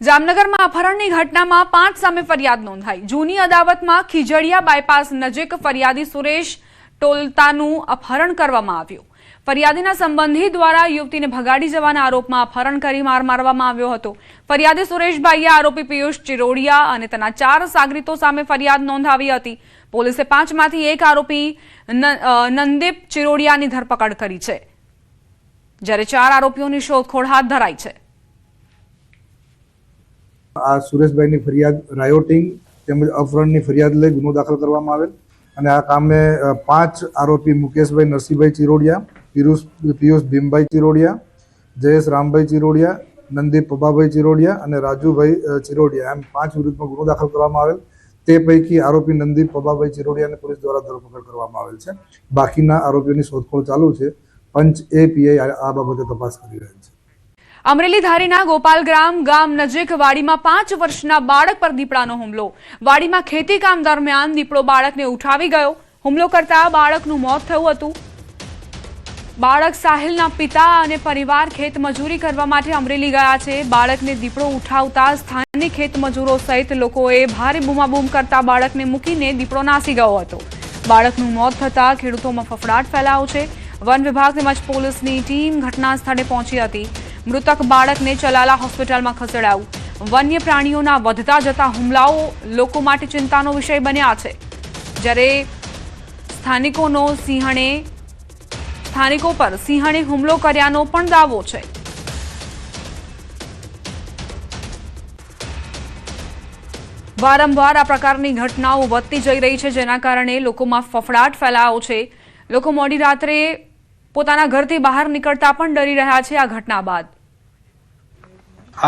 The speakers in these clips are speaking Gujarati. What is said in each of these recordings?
જામનગરમાં અપહરણની ઘટનામાં પાંચ સામે ફરિયાદ નોંધાઈ. જૂની અદાવતમાં ખીજડીયા બાયપાસ નજીક ફરિયાદી સુરેશ ટોલતાનું અપહરણ કરવામાં આવ્યું. ફરિયાદીના સંબંધી દ્વારા યુવતીને ભગાડી જવાના આરોપમાં અપહરણ કરી માર મારવામાં આવ્યો હતો. ફરિયાદી સુરેશભાઈએ આરોપી પિયુષ ચિરોડિયા અને તેના ચાર સાગરીતો સામે ફરિયાદ નોંધાવી હતી. પોલીસે પાંચમાંથી એક આરોપી નંદીપ ચિરોડિયાની ધરપકડ કરી છે. જ્યારે ચાર આરોપીઓની શોધખોળ હાથ ધરાઈ છે. આ સુરેશભાઈની ફરિયાદ રાયોટિંગ તેમજ અપહરણની ફરિયાદ લઈ ગુનો દાખલ કરવામાં આવેલ. અને આ કામે પાંચ આરોપી મુકેશભાઈ નરસિંહભાઈ ચિરોડિયા પિયુષ પિયુષ ભીમભાઈ ચિરોડિયા, જયેશ રામભાઈ ચિરોડિયા, નંદીપ પબાભાઈ ચિરોડિયા અને રાજુભાઈ ચિરોડિયા. એમ પાંચ વિરુદ્ધમાં ગુનો દાખલ કરવામાં આવેલ. તે પૈકી આરોપી નંદીપ પબાભાઈ ચિરોડિયાને પોલીસ દ્વારા ધરપકડ કરવામાં આવેલ છે. બાકીના આરોપીઓની શોધખોળ ચાલુ છે. પંચ એ પીઆઈ આ બાબતે તપાસ કરી રહ્યા છે. અમરેલી ધારીના ગોપાલગ્રામ ગામ નજીક વાડીમાં પાંચ વર્ષના બાળક પર દીપડાનો હુમલો. વાડીમાં ખેતી કામ દરમિયાન દીપડો બાળકને ઉઠાવી ગયો. હુમલો કરતા બાળકનું મોત થયું હતું. બાળક સાહિલના પિતા અને પરિવાર ખેત મજૂરી કરવા માટે અમરેલી ગયા છે. બાળકને દીપડો ઉઠાવતા સ્થાનિક ખેત મજૂરો સહિત લોકોએ ભારે બૂમાબૂમ કરતા બાળકને મૂકીને દીપડો નાસી ગયો હતો. બાળકનું મોત થતા ખેડૂતોમાં ફફડાટ ફેલાયો છે. વન વિભાગ તેમજ પોલીસની ટીમ ઘટના સ્થળે પહોંચી હતી. મૃતક બાળકને ચલાલા હોસ્પિટલમાં ખસેડાયું. વન્ય પ્રાણીઓના વધતા જતા હુમલાઓ લોકો માટે ચિંતાનો વિષય બન્યા છે. જ્યારે સ્થાનિકોનો સિંહણે, સ્થાનિકો પર સિંહણે હુમલો કર્યાનો પણ દાવો છે. વારંવાર આ પ્રકારની ઘટનાઓ વધતી જઈ રહી છે, જેના કારણે લોકોમાં ફફડાટ ફેલાયો છે. લોકો મોડી રાત્રે પોતાના ઘરથી બહાર નીકળતા પણ ડરી રહ્યા છે આ ઘટના બાદ.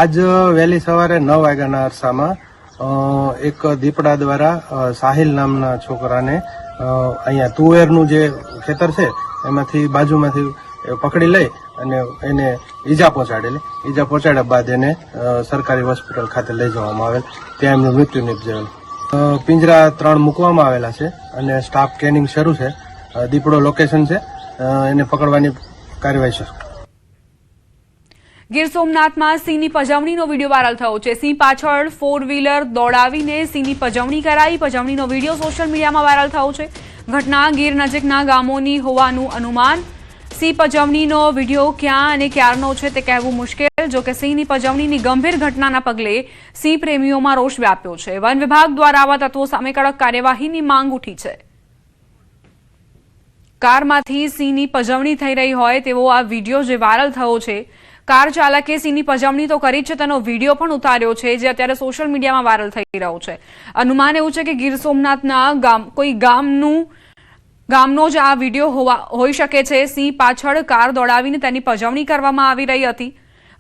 આજ વહેલી સવારે નવ વાગ્યાના અરસામાં એક દીપડા દ્વારા સાહિલ નામના છોકરાને અહીંયા તુવેરનું જે ખેતર છે, એમાંથી બાજુમાંથી પકડી લઈ અને એને ઈજા પહોંચાડેલી. ઈજા પહોંચાડ્યા બાદ એને સરકારી હોસ્પિટલ ખાતે લઈ જવામાં આવેલ. ત્યાં એમનું મૃત્યુ નિપજેલ. પિંજરા ત્રણ મૂકવામાં આવેલા છે અને સ્ટાફ ટ્રેનિંગ શરૂ છે. દીપડો લોકેશન છે. એને પકડવાની કાર્યવાહી શરૂ ગીર સોમનાથમાં સિંહની પજવણીનો વીડિયો વાયરલ થયો છે. સિંહ પાછળ ફોર વ્હીલર દોડાવીને સિંહની પજવણી કરાઈ. પજવણીનો વીડિયો સોશિયલ મીડિયામાં વાયરલ થયો છે. ઘટના ગીર નજીકના ગામોની હોવાનું અનુમાન. સિંહ પજવણીનો વીડિયો ક્યાં અને ક્યારનો છે તે કહેવું મુશ્કેલ. જો કે સિંહની પજવણીની ગંભીર ઘટનાના પગલે સિંહ પ્રેમીઓમાં રોષ વ્યાપ્યો છે. વન વિભાગ દ્વારા આવા તત્વો સામે કડક કાર્યવાહીની માંગ ઉઠી છે. કારમાંથી સિંહની પજવણી થઈ રહી હોય તેવો આ વીડિયો જે વાયરલ થયો છે, કાર ચાલકે સિંહની પજવણી તો કરી જ છે, તેનો વીડિયો પણ ઉતાર્યો છે, જે અત્યારે સોશિયલ મીડિયામાં વાયરલ થઈ રહ્યો છે. અનુમાન એવું છે કે ગીર સોમનાથના ગામ, કોઈ ગામનું, ગામનો જ આ વીડિયો હોવા, હોઈ શકે છે. સિંહ પાછળ કાર દોડાવીને તેની પજવણી કરવામાં આવી રહી હતી.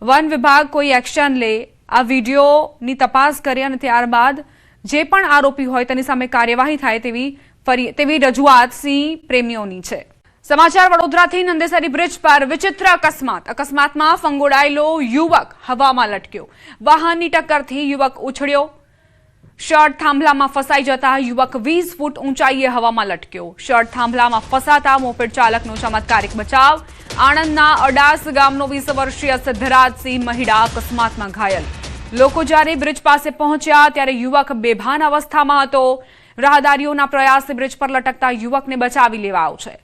વન વિભાગ કોઈ એક્શન લે, આ વિડીયોની તપાસ કરી અને ત્યારબાદ જે પણ આરોપી હોય તેની સામે કાર્યવાહી થાય તેવી ફરી તેવી રજૂઆત સિંહ પ્રેમીઓની છે. સમાચાર વડોદરાથી નંદેસરી બ્રિજ પર વિચિત્ર અકસ્માત. અકસ્માતમાં ફંગોડાયેલો યુવક હવામાં લટક્યો. વાહનની ટક્કરથી યુવક ઉછળ્યો. શર્ટ થાંભલામાં ફસાઈ જતા યુવક વીસ ફૂટ ઊંચાઈએ હવામાં લટક્યો. શર્ટ થાંભલામાં ફસાતા મોપેડ ચાલકનો ચમત્કારિક બચાવ. આણંદના અડાસ ગામનો વીસ વર્ષીય સિદ્ધરાજસિંહ મહિડા અકસ્માતમાં ઘાયલ. લોકો જ્યારે બ્રિજ પાસે પહોંચ્યા ત્યારે યુવક બેભાન અવસ્થામાં હતો. રાહદારીઓના પ્રયાસથી બ્રિજ પર લટકતા યુવકને બચાવી લેવાયો છે.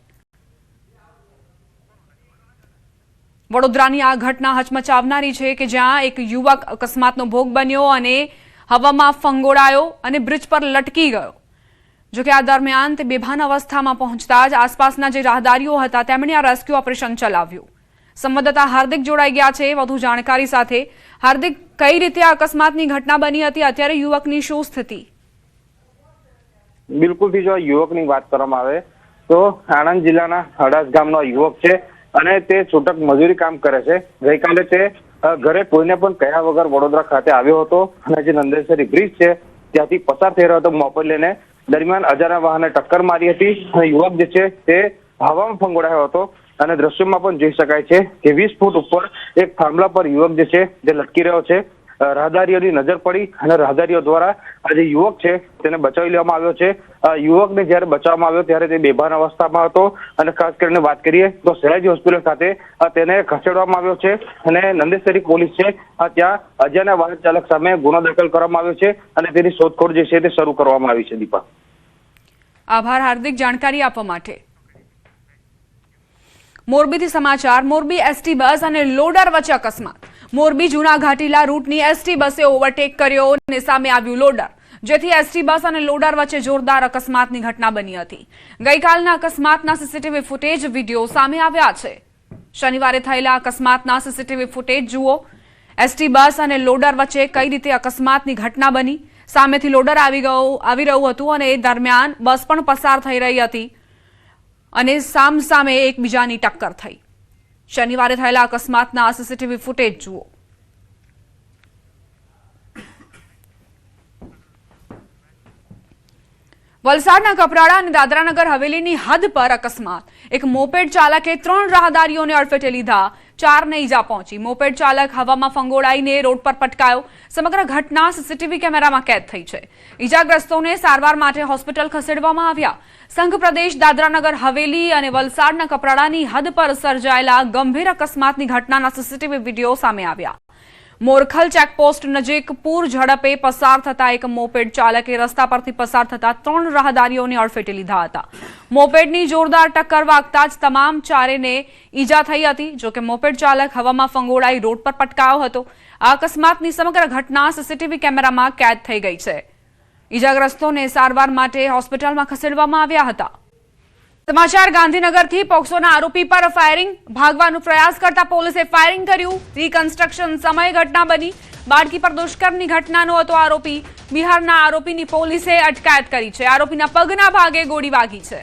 વડોદરાની આ ઘટના હચમચાવનારી છે કે જ્યાં એક યુવક અકસ્માતનો ભોગ બન્યો અને હવામાં ફંગોળાયો અને બ્રિજ પર લટકી ગયો. જોકે આ દરમિયાન તે બેભાન અવસ્થામાં પહોંચતા જ આસપાસના જે રાહદારીઓ હતા તેમણે આ રેસ્ક્યુ ઓપરેશન ચલાવ્યું. સંવાદદાતા હાર્દિક જોડાઈ ગયા છે. વધુ જાણકારી સાથે હાર્દિક, કઈ રીતે આ અકસ્માતની ઘટના બની હતી? અત્યારે યુવકની શું સ્થિતિ? બિલકુલથી જો યુવકની વાત કરવામાં આવે, તો આણંદ જિલ્લાના હડાસ ગામનો યુવક છે અને તે છૂટક મજૂરી કામ કરે છે. ગઈકાલે તે ઘરે કોઈને પણ કહ્યા વગર વડોદરા ખાતે આવ્યો હતો અને જે નંદેશ્વરી બ્રિજ છે, ત્યાંથી પસાર થઈ રહ્યો હતો મોપર લઈને. દરમિયાન અજાણ્યા વાહને ટક્કર મારી હતી અને યુવક જે છે તે હવામાં ફંગોળાયો હતો અને દ્રશ્યમાં પણ જોઈ શકાય છે કે વીસ ફૂટ ઉપર એક થાંભલા પર યુવક જે છે જે લટકી રહ્યો છે. રાહદારીઓની નજર પડી અને રાહદારીઓ દ્વારા આ જે યુવક છે, તેને બચાવી લેવામાં આવ્યો છે. યુવકને જ્યારે બચાવવામાં આવ્યો, ત્યારે તે બેભાન અવસ્થામાં હતો. અને ખાસ કરીને વાત કરીએ તો સયાજી હોસ્પિટલ ખાતે તેને ખસેડવામાં આવ્યો છે. અને નંદેસરી પોલીસ છે ત્યાં અજયના વાહન ચાલક સામે ગુનો દાખલ કરવામાં આવ્યો છે અને તેની શોધખોળ જે છે તે શરૂ કરવામાં આવી છે દીપા આભાર, હાર્દિક જાણકારી આપવા માટે. મોરબીથી સમાચાર, મોરબી એસટી બસ અને લોડર વચ્ચે અકસ્માત. મોરબી જૂના ઘાટીલા રૂટની એસટી બસે ઓવરટેક કર્યો અને સામે આવ્યું લોડર. જેથી એસટી બસ અને લોડર વચ્ચે જોરદાર અકસ્માતની ઘટના બની હતી. ગઈકાલના અકસ્માતના સીસીટીવી ફૂટેજ વીડિયો સામે આવ્યા છે. શનિવારે થયેલા અકસ્માતના સીસીટીવી ફૂટેજ જુઓ. એસટી બસ અને લોડર વચ્ચે કઈ રીતે અકસ્માતની ઘટના બની? સામેથી લોડર આવી ગયો, આવી રહ્યું હતું અને એ દરમિયાન બસ પણ પસાર થઈ રહી હતી અને સામસામે એકબીજાની ટક્કર થઈ. શનિવારે થયેલા અકસ્માતના સીસીટીવી ફૂટેજ જુઓ. વલસાડના કપરાડા અને દાદરાનગર હવેલીની હદ પર અકસ્માત. એક મોપેડ ચાલકે ત્રણ રાહદારીઓને અડફેટે લીધા. ચારને ઈજા પહોંચી. મોપેડ ચાલક હવામાં ફંગોળાઈને રોડ પર પટકાયો. સમગ્ર ઘટના સીસીટીવી કેમેરામાં કેદ થઈ છે. ઈજાગ્રસ્તોને સારવાર માટે હોસ્પિટલ ખસેડવામાં આવ્યા. સંઘ પ્રદેશ દાદરાનગર હવેલી અને વલસાડના કપરાડાની હદ પર સર્જાયેલા ગંભીર અકસ્માતની ઘટનાના સીસીટીવી વીડિયો સામે આવ્યા. મોરખલ ચેકપોસ્ટ નજીક પૂર ઝડપે પસાર થતા એક મોપેડ ચાલકે રસ્તા પરથી પસાર થતા ત્રણ રાહદારીઓને અડફેટે લીધા હતા. મોપેડની જોરદાર ટક્કર વાગતા જ તમામ ચારેને ઈજા થઈ હતી. જોકે મોપેડ ચાલક હવામાં ફંગોળાઈ રોડ પર પટકાયો હતો. આ અકસ્માતની સમગ્ર ઘટના સીસીટીવી કેમેરામાં કેદ થઈ ગઈ છે. ઈજાગ્રસ્તોને સારવાર માટે હોસ્પિટલમાં ખસેડવામાં આવ્યા હતા. સમાચાર ગાંધીનગરથી પોક્સોના આરોપી પર ફાયરિંગ. ભાગવાનો પ્રયાસ કરતા પોલીસે ફાયરિંગ કર્યું. રીકન્સ્ટ્રક્શન સમય ઘટના બની. બાળકી પર દુષ્કર્મની ઘટનાનો હતો આરોપી. બિહારના આરોપીની પોલીસે અટકાયત કરી છે. આરોપીના પગના ભાગે ગોળી વાગી છે.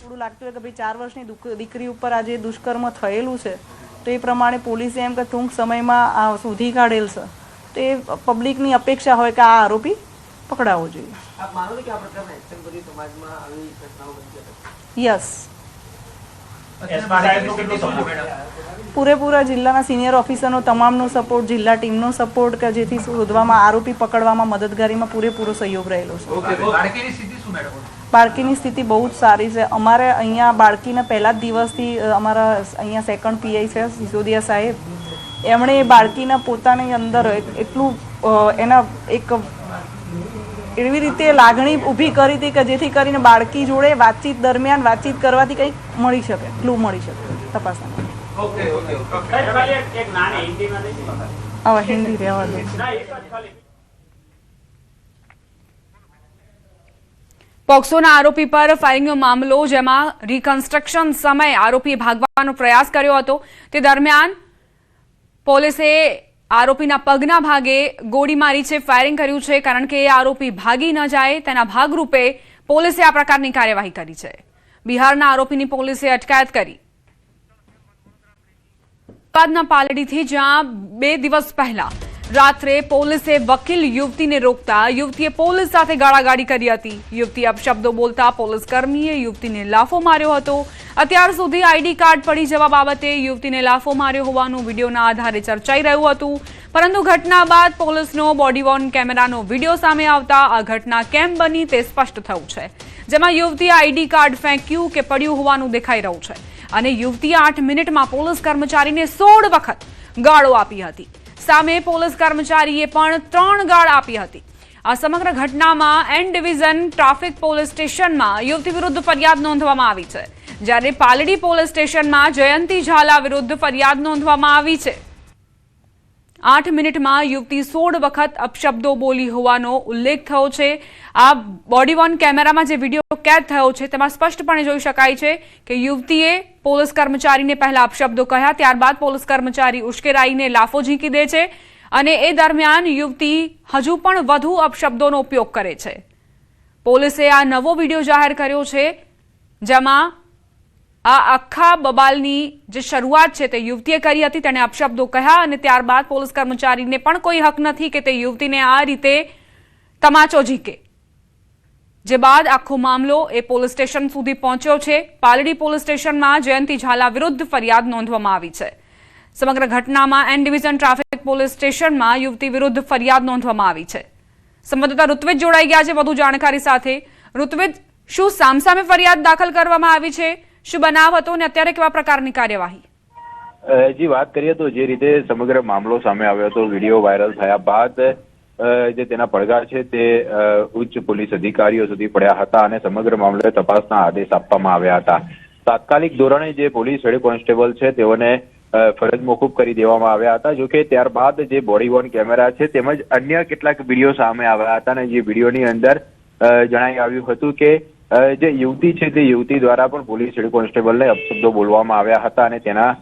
થોડું લાગતું હોય કે ભાઈ ચાર વર્ષની દીકરી ઉપર આજે દુષ્કર્મ થયેલું છે તો એ પ્રમાણે પોલીસે એમ કે ટૂંક સમયમાં આ શોધી કાઢેલ છે. તો એ પબ્લિકની અપેક્ષા હોય કે આ આરોપી પકડાવવો જોઈએ. યસ પૂરેપૂરા જિલ્લાના સિનિયર ઓફિસરનો તમામનો સપોર્ટ જિલ્લા ટીમનો સપોર્ટ કે જેથી શોધવામાં આરોપી પકડવામાં મદદગારીમાં પૂરેપૂરો સહયોગ રહેલો છે. બાળકીની સ્થિતિ બહુ જ સારી છે. અમારે અહીંયા બાળકીના પહેલા જ દિવસથી અમારા અહીંયા સેકન્ડ પીઆઈ છે સિસોદિયા સાહેબ. એમણે એ બાળકીના પોતાની અંદર એટલું એના એક એવી રીતે લાગણી ઊભી કરી હતી કે જેથી કરીને બાળકી જોડે વાતચીત દરમિયાન વાતચીત કરવાથી કંઈક મળી શકે ક્લુ મળી શકે તપાસમાં હવે હિન્દી રહેવા દે પોક્સોના આરોપી પર ફાયરિંગનો મામલો જેમાં રિકન્સ્ટ્રક્શન સમયે આરોપીએ ભાગવાનો પ્રયાસ કર્યો હતો. તે દરમિયાન પોલીસે આરોપીના પગના ભાગે ગોળી મારી છે ફાયરિંગ કર્યું છે, કારણ કે આરોપી ભાગી ન જાય. તેના ભાગરૂપે પોલીસે આ પ્રકારની કાર્યવાહી કરી છે. બિહારના આરોપીની પોલીસે અટકાયત કરી. અમદાવાદના પાલડીથી જ્યાં બે દિવસ પહેલા રાત્રે પોલીસે વકીલ યુવતીને રોકતા યુવતીએ પોલીસ સાથે ગાળાગાળી કરી હતી. યુવતી અપશબ્દો બોલતા પોલીસ કર્મીએ યુવતીને લાફો માર્યો હતો. અત્યાર સુધી આઈડી કાર્ડ પડી જવા બાબતે યુવતીને લાફો માર્યો હોવાનું વિડીયોના આધારે ચર્ચાઈ રહ્યું હતું. પરંતુ ઘટના બાદ પોલીસનો બોડી વોર્ન કેમેરાનો વીડિયો સામે આવતા આ ઘટના કેમ બની તે સ્પષ્ટ થયું છે. જેમાં યુવતીએ આઈડી કાર્ડ ફેંક્યું કે પડ્યું હોવાનું દેખાઈ રહ્યું છે. અને યુવતીએ આઠ મિનિટમાં પોલીસ કર્મચારીને સોળ વખત ગાળો આપી હતી. સામે પોલીસ કર્મચારીએ પણ ત્રણ ગાળ આપી હતી. આ સમગ્ર ઘટનામાં એન ડિવિઝન ટ્રાફિક પોલીસ સ્ટેશનમાં યુવતી વિરુદ્ધ ફરિયાદ નોંધવામાં આવી છે. જ્યારે પાલડી પોલીસ સ્ટેશનમાં જયંતી ઝાલા વિરુદ્ધ ફરિયાદ નોંધવામાં આવી છે. આઠ મિનિટમાં યુવતી સોળ વખત અપશબ્દો બોલી હોવાનો ઉલ્લેખ થયો છે. આ બોડી વોર્ન કેમેરામાં જે વીડિયો કેદ થયો છે, તેમાં સ્પષ્ટપણે જોઈ શકાય છે કે યુવતીએ પોલીસ કર્મચારીને પહેલા અપશબ્દો કહ્યા, ત્યારબાદ પોલીસ કર્મચારી ઉશ્કેરાઈને લાફો ઝીંકી દે છે અને એ દરમિયાન યુવતી હજુ પણ વધુ અપશબ્દોનો ઉપયોગ કરે છે. પોલીસે આ નવો વીડિયો જાહેર કર્યો છે, જેમાં આ આખા બબાલની જે શરૂઆત છે તે યુવતીએ કરી હતી, તેણે અપશબ્દો કહ્યા અને ત્યારબાદ પોલીસ કર્મચારીને પણ કોઈ હક નથી કે તે યુવતીને આ રીતે તમાચો ઝીકે. જે બાદ આખો મામલો એ પોલીસ સ્ટેશન સુધી પહોંચ્યો છે. પાલડી પોલીસ સ્ટેશનમાં જયંતી ઝાલા વિરુદ્ધ ફરિયાદ નોંધવામાં આવી છે. સમગ્ર ઘટનામાં એન ડિવિઝન ટ્રાફિક પોલીસ સ્ટેશનમાં યુવતી વિરુદ્ધ ફરિયાદ નોંધવામાં આવી છે. સંવાદદાતા ઋત્વિજ જોડાઈ ગયા છે. વધુ જાણકારી સાથે ઋત્વિજ, શું સામસામે ફરિયાદ દાખલ કરવામાં આવી છે? શું બનાવ હતો અને અત્યારે કેવા પ્રકારની કાર્યવાહી? જી, વાત કરીએ તો જે રીતે સમગ્ર મામલો સામે આવ્યો હતો, વીડિયો વાયરલ થયા બાદ જે તેના પડઘા છે તે ઉચ્ચ પોલીસ અધિકારીઓ સુધી પડ્યા હતા અને સમગ્ર મામલે તપાસના આદેશ આપવામાં આવ્યા હતા. તાત્કાલિક ધોરણે જે પોલીસ હેડ કોન્સ્ટેબલ છે તેઓને ફરજ મોકૂફ કરી દેવામાં આવ્યા હતા. જોકે ત્યારબાદ જે બોડી વોર્ન કેમેરા છે તેમજ અન્ય કેટલાક વીડિયો સામે આવ્યા હતા અને જે વિડીયોની અંદર જણાઈ આવ્યું હતું કે જે યુવતી છે તે યુવતી દ્વારા પણ પોલીસ હેડ કોન્સ્ટેબલને અપશબ્દો બોલવામાં આવ્યા હતા અને તેના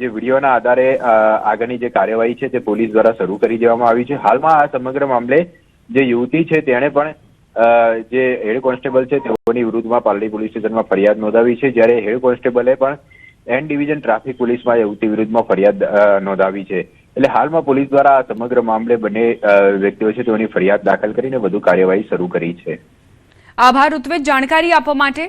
જે વિડીયોના આધારે આગળની જે કાર્યવાહી છે તે પોલીસ દ્વારા શરૂ કરી દેવામાં આવી છે. હાલમાં આ સમગ્ર મામલે જે યુવતી છે તેણે પણ જે હેડ કોન્સ્ટેબલ છે તેઓની વિરુદ્ધમાં પાલડી પોલીસ સ્ટેશનમાં ફરિયાદ નોંધાવી છે. જ્યારે હેડ કોન્સ્ટેબલે પણ એન ડિવિઝન ટ્રાફિક પોલીસમાં યુવતી વિરુદ્ધમાં ફરિયાદ નોંધાવી છે. એટલે હાલમાં પોલીસ દ્વારા આ સમગ્ર મામલે બંને વ્યક્તિઓ છે તેઓની ફરિયાદ દાખલ કરીને વધુ કાર્યવાહી શરૂ કરી છે. આભાર ઋત્વિજ જાણકારી આપવા માટે